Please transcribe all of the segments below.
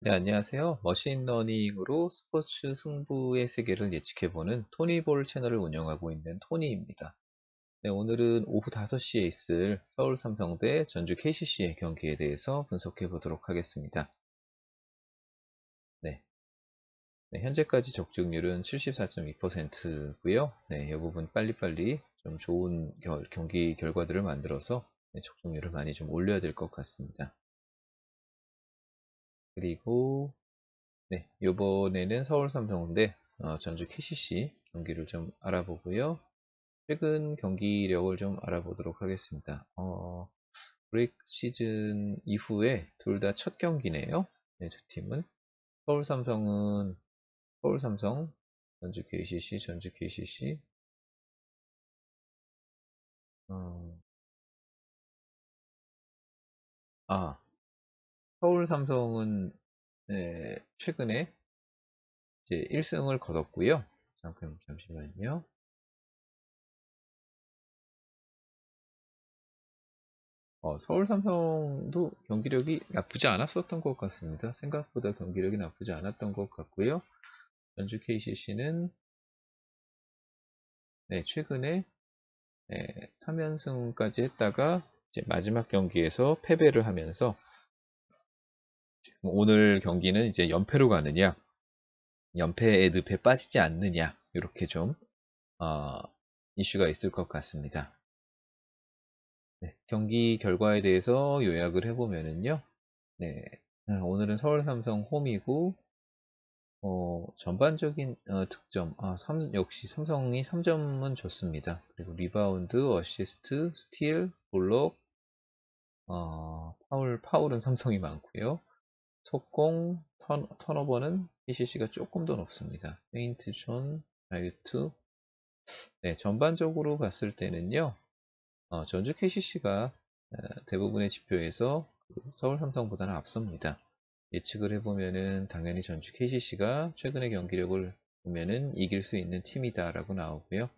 네, 안녕하세요. 머신러닝으로 스포츠 승부의 세계를 예측해보는 토니볼 채널을 운영하고 있는 토니입니다. 네, 오늘은 오후 5시에 있을 서울 삼성 대 전주 KCC의 경기에 대해서 분석해 보도록 하겠습니다. 네. 네, 현재까지 적중률은 74.2%고요. 네, 이 부분 빨리빨리 좀 좋은 겨, 경기 결과들을 만들어서 네, 적중률을 많이 좀 올려야 될 것 같습니다. 그리고 네, 이번에는 서울 삼성인데 어, 전주 KCC 경기를 좀 알아보고요. 최근 경기력을 좀 알아보도록 하겠습니다. 어, 브레이크 시즌 이후에 둘 다 첫 경기네요. 네, 두 팀은 서울 삼성은 서울 삼성, 전주 KCC, 전주 KCC. 어, 아, 서울 삼성은 네, 최근에 이제 1승을 거뒀고요. 잠깐 잠시만요. 어, 서울 삼성도 경기력이 나쁘지 않았었던 것 같습니다. 생각보다 경기력이 나쁘지 않았던 것 같고요. 전주 KCC는 네, 최근에 네, 3연승까지 했다가 마지막 경기에서 패배를 하면서 오늘 경기는 이제 연패로 가느냐, 연패에 늪에 빠지지 않느냐, 이렇게 좀, 어, 이슈가 있을 것 같습니다. 네, 경기 결과에 대해서 요약을 해보면은요, 네, 아, 오늘은 서울 삼성 홈이고, 어, 전반적인 어, 득점, 아, 3, 역시 삼성이 3점은 좋습니다. 그리고 리바운드, 어시스트, 스틸, 볼록, 어, 파울, 파울은 삼성이 많고요. 속공, 턴, 턴오버는 KCC가 조금 더 높습니다. 페인트 존, 자유투. 네, 전반적으로 봤을 때는요, 어, 전주 KCC가 어, 대부분의 지표에서 그 서울 삼성보다는 앞섭니다. 예측을 해보면은 당연히 전주 KCC가 최근의 경기력을 보면은 이길 수 있는 팀이다라고 나오고요.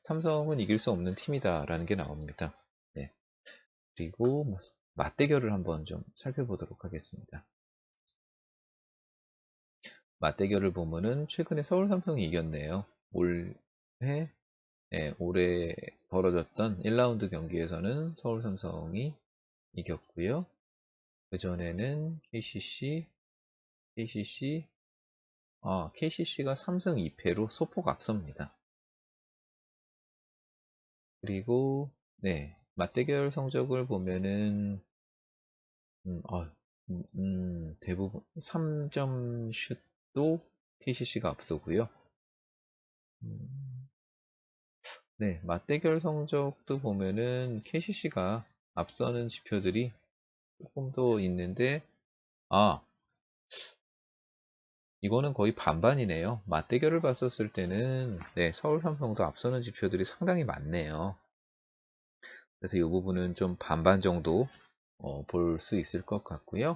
삼성은 이길 수 없는 팀이다라는 게 나옵니다. 네. 그리고 뭐 맞대결을 한번 좀 살펴보도록 하겠습니다. 맞대결을 보면은 최근에 서울 삼성이 이겼네요. 올해 네, 올해 벌어졌던 1라운드 경기에서는 서울 삼성이 이겼고요. 그 전에는 KCC, KCC, 아, KCC가 3승 2패로 소폭 앞섭니다. 그리고 네, 맞대결 성적을 보면은 음, 어, 음, 음, 대부분 3점 슛 도 KCC가 앞서고요. 음, 네, 맞대결 성적도 보면은 KCC가 앞서는 지표들이 조금 더 있는데, 아, 이거는 거의 반반이네요. 맞대결을 봤었을 때는, 네, 서울 삼성도 앞서는 지표들이 상당히 많네요. 그래서 이 부분은 좀 반반 정도 어, 볼 수 있을 것 같고요.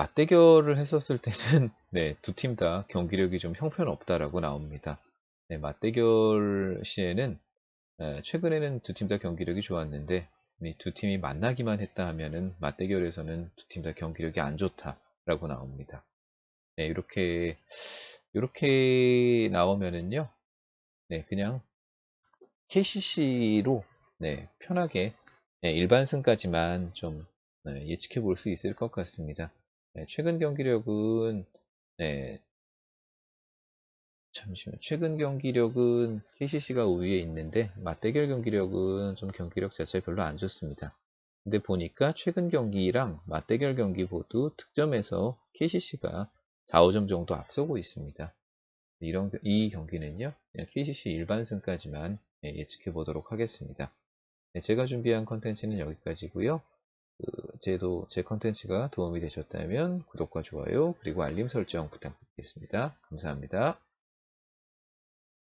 맞대결을 했었을 때는 네, 두 팀 다 경기력이 좀 형편없다라고 나옵니다. 네, 맞대결 시에는 네, 최근에는 두 팀 다 경기력이 좋았는데 두 팀이 만나기만 했다 하면은 맞대결에서는 두 팀 다 경기력이 안 좋다라고 나옵니다. 네, 이렇게 이렇게 나오면은요, 네, 그냥 KCC로 네, 편하게 네, 일반승까지만 좀 네, 예측해 볼 수 있을 것 같습니다. 네, 최근 경기력은 네, 잠시만 최근 경기력은 KCC가 우위에 있는데 맞대결 경기력은 좀 경기력 자체가 별로 안 좋습니다. 근데 보니까 최근 경기랑 맞대결 경기 모두 득점에서 KCC가 4, 5점 정도 앞서고 있습니다. 이런 이 경기는요 KCC 일반승까지만 예, 예측해 보도록 하겠습니다. 네, 제가 준비한 컨텐츠는 여기까지고요. 그 제도 제 컨텐츠가 도움이 되셨다면 구독과 좋아요 그리고 알림 설정 부탁드리겠습니다. 감사합니다.